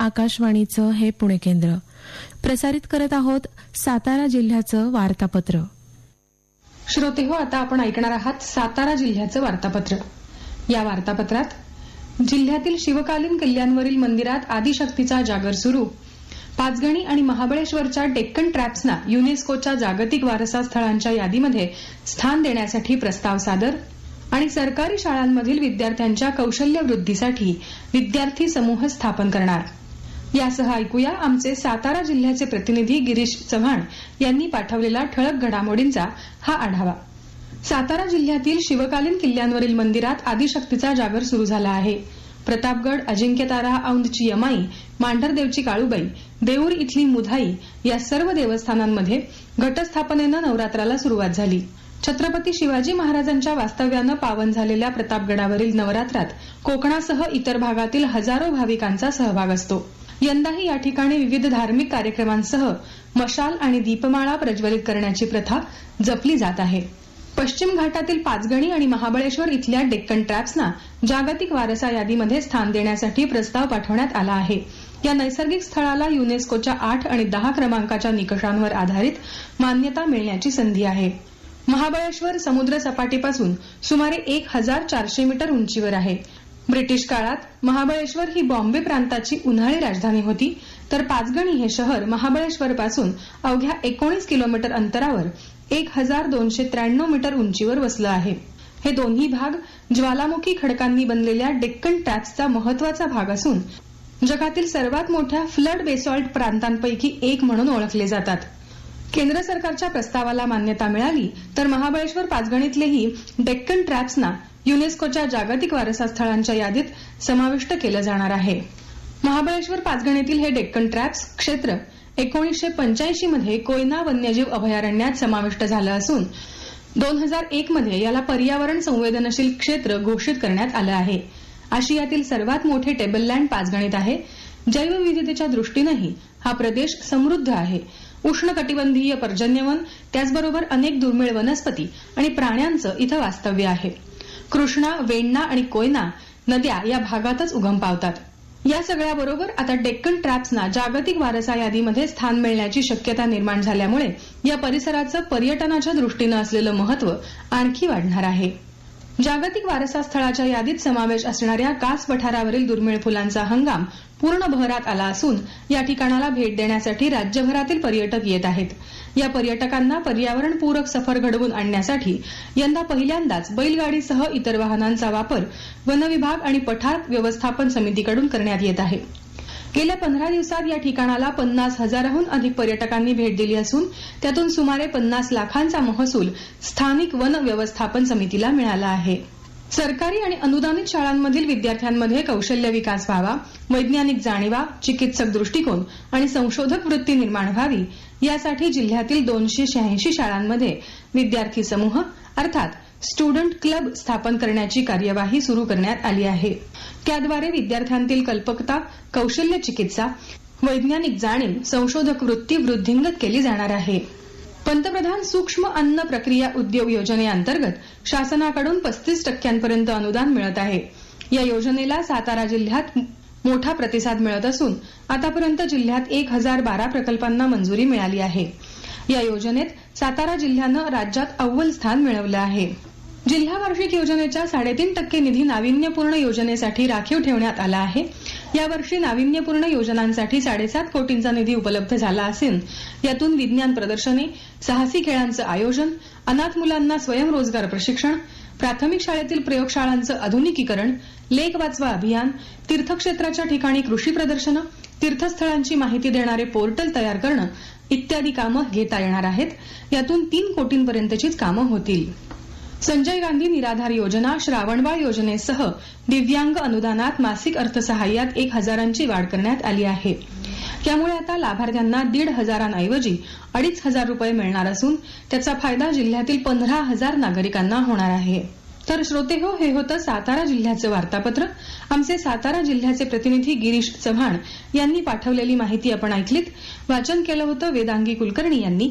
आकाशवाणीचं हे पुणे केंद्र. प्रसारित करत आहोत सातारा जिल्ह्याचं वार्तापत्र. श्रोते हो आता आपण ऐकणार आहात सातारा जिल्ह्याचं वार्तापत्र. या वार्तापत्रात जिल्ह्यातील शिवकालीन किल्ल्यांवरील मंदिरात आदिशक्तीचा जागर सुरू. पाचगणी आणि महाबळेश्वरच्या डेक्कन ट्रॅप्सना युनेस्कोच्या जागतिक वारसा स्थळांच्या यादीमध्ये स्थान देण्यासाठी प्रस्ताव सादर आणि सरकारी शाळांमधील विद्यार्थ्यांच्या कौशल्य वृद्धीसाठी विद्यार्थी समूह स्थापन करणार. यासह ऐकूया आमचे सातारा जिल्ह्याचे प्रतिनिधी गिरीश चव्हाण यांनी पाठवलेला ठळक घडामोडींचा हा आढावा. सातारा जिल्ह्यातील शिवकालीन किल्ल्यांवरील मंदिरात आदिशक्तीचा जागर सुरू झाला आहे. प्रतापगड अजिंक्यतारा औंधची यमाई मांढरदेवची काळूबाई देऊर इथली मुधाई या सर्व देवस्थानांमध्ये घटस्थापनेनं नवरात्राला सुरुवात झाली. छत्रपती शिवाजी महाराजांच्या वास्तव्यानं पावन झालेल्या प्रतापगडावरील नवरात्रात कोकणासह इतर भागातील हजारो भाविकांचा सहभाग असतो. यंदाही या ठिकाणी विविध धार्मिक कार्यक्रमांसह मशाल आणि दीपमाळा प्रज्वलित करण्याची प्रथा जपली जात आहे. पश्चिम घाटातील पाचगणी आणि महाबळेश्वर इथल्या डेक्कन ट्रॅप्सना जागतिक वारसा यादीमध्ये स्थान देण्यासाठी प्रस्ताव पाठवण्यात आला आहे. या नैसर्गिक स्थळाला युनेस्कोच्या आठ आणि दहा क्रमांकाच्या निकषांवर आधारित मान्यता मिळण्याची संधी आहे. महाबळेश्वर समुद्र सपाटीपासून सुमारे एक हजार चारशे मीटर उंचीवर आहे. ब्रिटिश काळात महाबळेश्वर ही बॉम्बे प्रांताची उन्हाळी राजधानी होती. तर पाचगणी हे शहर महाबळेश्वरपासून अवघ्या एकोणीस किलोमीटर अंतरावर एक हजार दोनशे त्र्याण्णव मीटर उंचीवर वसलं आहे. हे दोन्ही भाग ज्वालामुखी खडकांनी बनलेल्या डेक्कन टॅप्सचा महत्त्वाचा भाग असून जगातील सर्वात मोठ्या फ्लड बेसॉल्ट प्रांतांपैकी एक म्हणून ओळखले जातात. केंद्र सरकारच्या प्रस्तावाला मान्यता मिळाली तर महाबळेश्वर पाचगणीतलेही डेक्कन ट्रॅप्सना युनेस्कोच्या जागतिक वारसा स्थळांच्या यादीत समाविष्ट केलं जाणार आहे. महाबळेश्वर पाचगणीतील हे डेक्कन ट्रॅप्स क्षेत्र एकोणीसशे पंच्याऐंशी मध्ये कोयना वन्यजीव अभयारण्यात समाविष्ट झालं असून दोन हजार एक मध्ये याला पर्यावरण संवेदनशील क्षेत्र घोषित करण्यात आलं आहे. आशियातील सर्वात मोठे टेबललँड पाचगणीत आहे. जैवविविधतेच्या दृष्टीनंही हा प्रदेश समृद्ध आहे. उष्णकटिबंधीय पर्जन्यवन त्याचबरोबर अनेक दुर्मिळ वनस्पती आणि प्राण्यांचं इथं वास्तव्य आहे. कृष्णा वेण्णा आणि कोयना नद्या या भागातच उगम पावतात. या सगळ्याबरोबर आता डेक्कन ट्रॅप्सना जागतिक वारसा यादीमध्ये स्थान मिळण्याची शक्यता निर्माण झाल्यामुळे या परिसराचं पर्यटनाच्या दृष्टीनं असलेलं महत्त्व आणखी वाढणार आहे. जागतिक वारसा स्थळाच्या यादीत समावेश असणाऱ्या कास पठारावरील दुर्मिळ फुलांचा हंगाम पूर्ण बहरात आला असून या ठिकाणाला भेट देण्यासाठी राज्यभरातील पर्यटक येत आहेत. या पर्यटकांना पर्यावरणपूरक सफर घडवून आणण्यासाठी यंदा पहिल्यांदाच बैलगाडीसह इतर वाहनांचा वापर वनविभाग आणि पठार व्यवस्थापन समितीकडून करण्यात येत आहे. गेल्या पंधरा दिवसात या ठिकाणाला पन्नास हजाराहून अधिक पर्यटकांनी भेट दिली असून त्यातून सुमारे पन्नास लाखांचा महसूल स्थानिक वन व्यवस्थापन समितीला मिळाला आहे. सरकारी आणि अनुदानित शाळांमधील विद्यार्थ्यांमध्ये कौशल्य विकास व्हावा वैज्ञानिक जाणीवा चिकित्सक दृष्टिकोन आणि संशोधक वृत्ती निर्माण व्हावी यासाठी जिल्ह्यातील दोनशे शहाऐंशी शाळांमध्ये विद्यार्थी समूह अर्थात स्टुडंट क्लब स्थापन करण्याची कार्यवाही सुरू करण्यात आली आहे. त्याद्वारे विद्यार्थ्यांतील कल्पकता कौशल्य चिकित्सा वैज्ञानिक जाणीव संशोधक वृत्ती वृद्धिंगत केली जाणार आहे. पंतप्रधान सूक्ष्म अन्न प्रक्रिया उद्योग योजनेअंतर्गत शासनाकडून पस्तीस टक्क्यांपर्यंत अनुदान मिळत आहे. या योजनेला सातारा जिल्ह्यात मोठा प्रतिसाद मिळत असून आतापर्यंत जिल्ह्यात एक हजार बारा प्रकल्पांना मंजुरी मिळाली आहे. या योजनेत सातारा जिल्ह्यानं राज्यात अव्वल स्थान मिळवलं आहे. जिल्हा वार्षिक योजनेच्या साडेतीन टक्के निधी नाविन्यपूर्ण योजनेसाठी राखीव ठेवण्यात आला आहे. यावर्षी नाविन्यपूर्ण योजनांसाठी साडेसात कोटींचा निधी उपलब्ध झाला असून यातून विज्ञान प्रदर्शने साहसी खेळांचं आयोजन अनाथ मुलांना स्वयंरोजगार प्रशिक्षण प्राथमिक शाळेतील प्रयोगशाळांचं आधुनिकीकरण लेख वाचवा अभियान तीर्थक्षेत्राच्या ठिकाणी कृषी प्रदर्शनं तीर्थस्थळांची माहिती देणारे पोर्टल तयार करणं इत्यादी कामं घेता येणार आहेत. यातून तीन कोटींपर्यंतचीच कामं होतील. संजय गांधी निराधार योजना श्रावणबाळ योजनेसह दिव्यांग अनुदानात मासिक अर्थसहाय्यात एक हजारांची वाढ करण्यात आली आहे. त्यामुळे आता लाभार्थ्यांना दीड हजारांऐवजी अडीच हजार रुपये मिळणार असून त्याचा फायदा जिल्ह्यातील पंधरा हजार नागरिकांना होणार आहे. तर श्रोतेहो हे होतं सातारा जिल्ह्याचं वार्तापत्र आमचे सातारा जिल्ह्याचे प्रतिनिधी गिरीश चव्हाण यांनी पाठवलेली माहिती आपण ऐकलीत. वाचन केलं होतं वेदांगी कुलकर्णी यांनी.